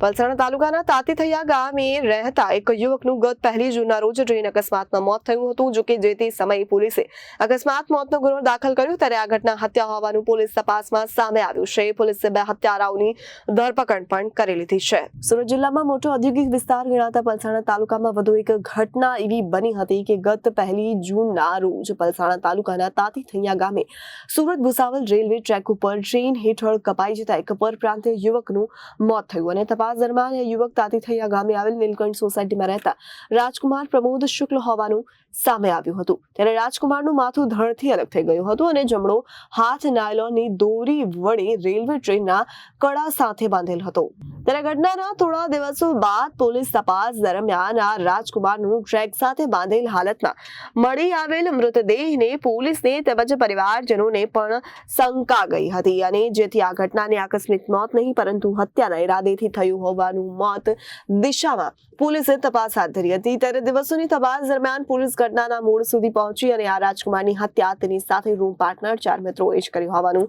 પલસાણા તાલુકાના તાતીથૈયા ગામે રહેતા એક યુવકનું ગત પહેલી જૂનના રોજ ટ્રેન અકસ્માતમાં મોત થયું હતું જો કે જે તે સમયે પોલીસે અકસ્માત મોતનો ગુનો દાખલ કર્યો ત્યારે આ ઘટના હત્યા હોવાનું પોલીસ તપાસમાં સામે આવ્યું છે. પોલીસે બે હત્યારાઓની ધરપકડ પણ કરી લીધી છે. સુરત જિલ્લામાં મોટો ઔદ્યોગિક વિસ્તાર ગણાતા પલસાણા તાલુકામાં વધુ એક ઘટના એવી બની હતી કે ગત પહેલી જૂનના રોજ પલસાણા તાલુકાના તાતીથૈયા ગામે સુરત ભુસાવલ રેલવે ટ્રેક ઉપર ટ્રેન હેઠળ કપાઈ જતા એક પરપ્રાંતીય યુવકનું મોત થયું અને તપાસ દરમિયાન એ યુવક તાતીથૈયા ગામે આવેલ નીલકંઠ સોસાયટીમાં રહેતા રાજકુમાર પ્રમોદ શુક્લ હોવાનું સામે આવ્યું હતું. ત્યારે રાજકુમારનું માથું ધડથી અલગ થઈ ગયું હતું અને જમણો હાથ નાયલોનની દોરી વડે રેલવે ટ્રેનના કડા સાથે બાંધેલ હતો. ત્યારે ઘટનાના થોડા દિવસો બાદ પોલીસ તપાસ દરમિયાન આ રાજકુમારનું ટ્રેક સાથે બાંધેલ હાલતમાં મળી આવેલ મૃતદેહને પોલીસને તેમજ પરિવારજનોને પણ શંકા ગઈ હતી અને જેથી આ ઘટનાને આકસ્મિક મોત નહીં, પરંતુ હત્યાના ઈરાદેથી થયું હોવાનું મોત દિશામાં પોલીસે તપાસ હાથ ધરી હતી. ત્યારે દિવસોની તપાસ દરમિયાન પોલીસ ઘટનાના મૂળ સુધી પહોંચી અને આ રાજકુમારની હત્યા તેની સાથે રૂમ પાર્ટનર ચાર મિત્રોએ જ કર્યું હોવાનું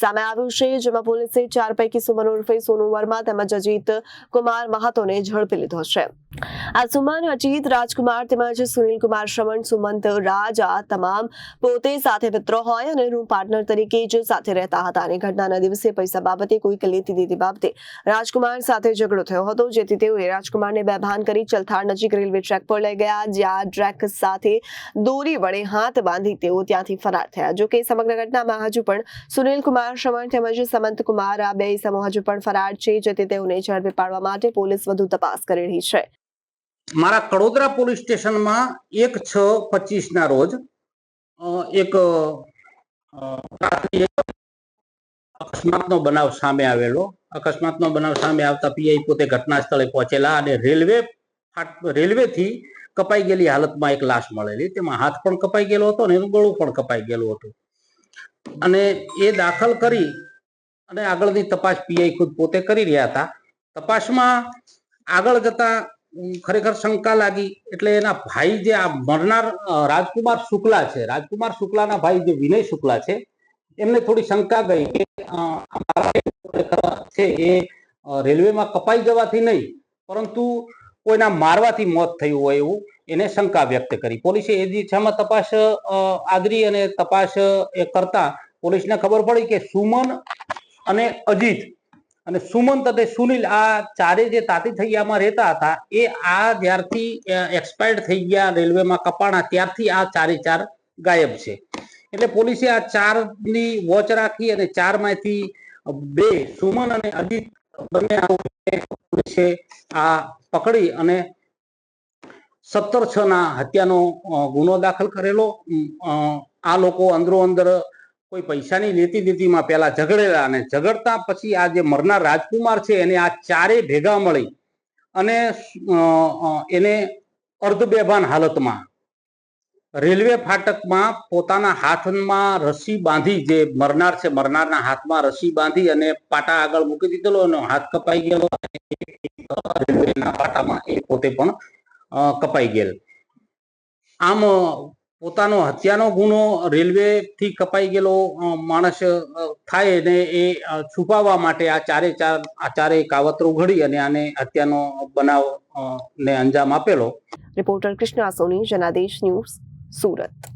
સામે આવ્યું છે, જેમાં પોલીસે ચાર પૈકી સુમન ઉર્ફે, સોનુ વર્મા તેમજ અજીત કુમાર મહાતોને ઝડપી લીધો છે. આ સુમન અજીત રાજકુમાર તેમજ સુનિલ કુમાર શ્રવણ, સુમંત રાજ આ તમામ પોતે સાથે મિત્રો હોય અને રૂમ પાર્ટનર તરીકે જ સાથે રહેતા હતા અને ઘટનાના દિવસે પૈસા બાબતે કોઈક લેતી દીધી બાબતે રાજકુમાર સાથે ઝઘડો થયો હતો, જેથી તેઓએ રાજકુમારને બેભાન કરી ચલથાર નજીક રેલવે ટ્રેક પર લઈ ગયા, જ્યાં ટ્રેક સાથે દોરી વડે હાથ બાંધી તેઓ ત્યાંથી ફરાર થયા. જોકે સમગ્ર ઘટનામાં હજુ પણ સુનિલ કુમાર શ્રવણ તેમજ સમંત કુમાર આ બે સમૂહ હજુ પણ ફરાર છે, જેથી તેઓને ઝડપી પાડવા માટે પોલીસ વધુ તપાસ કરી રહી છે. મારા કડોદરા પોલીસ સ્ટેશનમાં એક છ પચીસ ના રોજ એક અકસ્માતનો બનાવ સામે આવેલો. અકસ્માતનો બનાવ સામે આવતા પીઆઈ પોતે ઘટના સ્થળે પહોંચેલા અને રેલવે રેલવેથી કપાઈ ગયેલી હાલતમાં એક લાશ મળેલી. તેમાં હાથ પણ કપાઈ ગયેલો હતો અને એનું ગળું પણ કપાઈ ગયેલું હતું. અને એ દાખલ કરી અને આગળની તપાસ પીઆઈ ખુદ પોતે કરી રહ્યા હતા. તપાસમાં આગળ જતા ખરેખર શંકા લાગી. એટલે એના ભાઈ જે આ મરનાર રાજકુમાર શુક્લા છે, રાજકુમાર શુક્લાના ભાઈ જે વિનય શુક્લા છે, એમને થોડી શંકા ગઈ કે છે એ રેલવેમાં કપાઈ જવાથી નહીં, પરંતુ કોઈના મારવાથી મોત થયું હોય એવું એને શંકા વ્યક્ત કરી. પોલીસે એ દિશામાં તપાસ આદરી અને તપાસ, એ કરતા પોલીસને ખબર પડી કે સુમન અને અજીત અને સુમંત અને સુનિલ આ ચારે જે તાતી થૈયામાં રહેતા હતા, એ આ જ્યારથી એક્સપાયર્ડ થઈ ગયા રેલવેમાં કપાણા, ત્યારથી આ ચારે ચાર ગાયબ છે. એટલે પોલીસે આ ચારની વોચ રાખી અને ચારમાંથી બે સુમન અને અજીત બંને પોલીસે આ પકડી અને સત્તર છ ના હત્યાનો ગુનો દાખલ કરેલો. આ લોકો અંદરો અંદર કોઈ પૈસાની લેતી દેતીમાં પેલા ઝઘડેલા અને ઝઘડતા પછી આ જે મરનાર રાજકુમાર છે એને આ ચારે ભેગા મળી અને એને અર્ધ હાલતમાં રેલવે ફાટકમાં પોતાના હાથમાં રસી બાંધી જે મરનાર છે, મરનારના હાથમાં રસી બાંધી અને પાટા આગળ મૂકી દીધેલો અને હાથ કપાઈ ગયેલો રેલવેના પાટામાં એ પોતે પણ કપાઈ ગયેલ. આમ પોતાનો હત્યાનો ગુનો રેલવે થી કપાઈ ગયેલો માણસ થાય અને એ છુપાવવા માટે આ ચારે ચાર, આ ચારે કાવતરો ઘડી અને આને હત્યાનો બનાવ ને અંજામ આપેલો. Reporter Krishna Soni Janadesh news, Surat.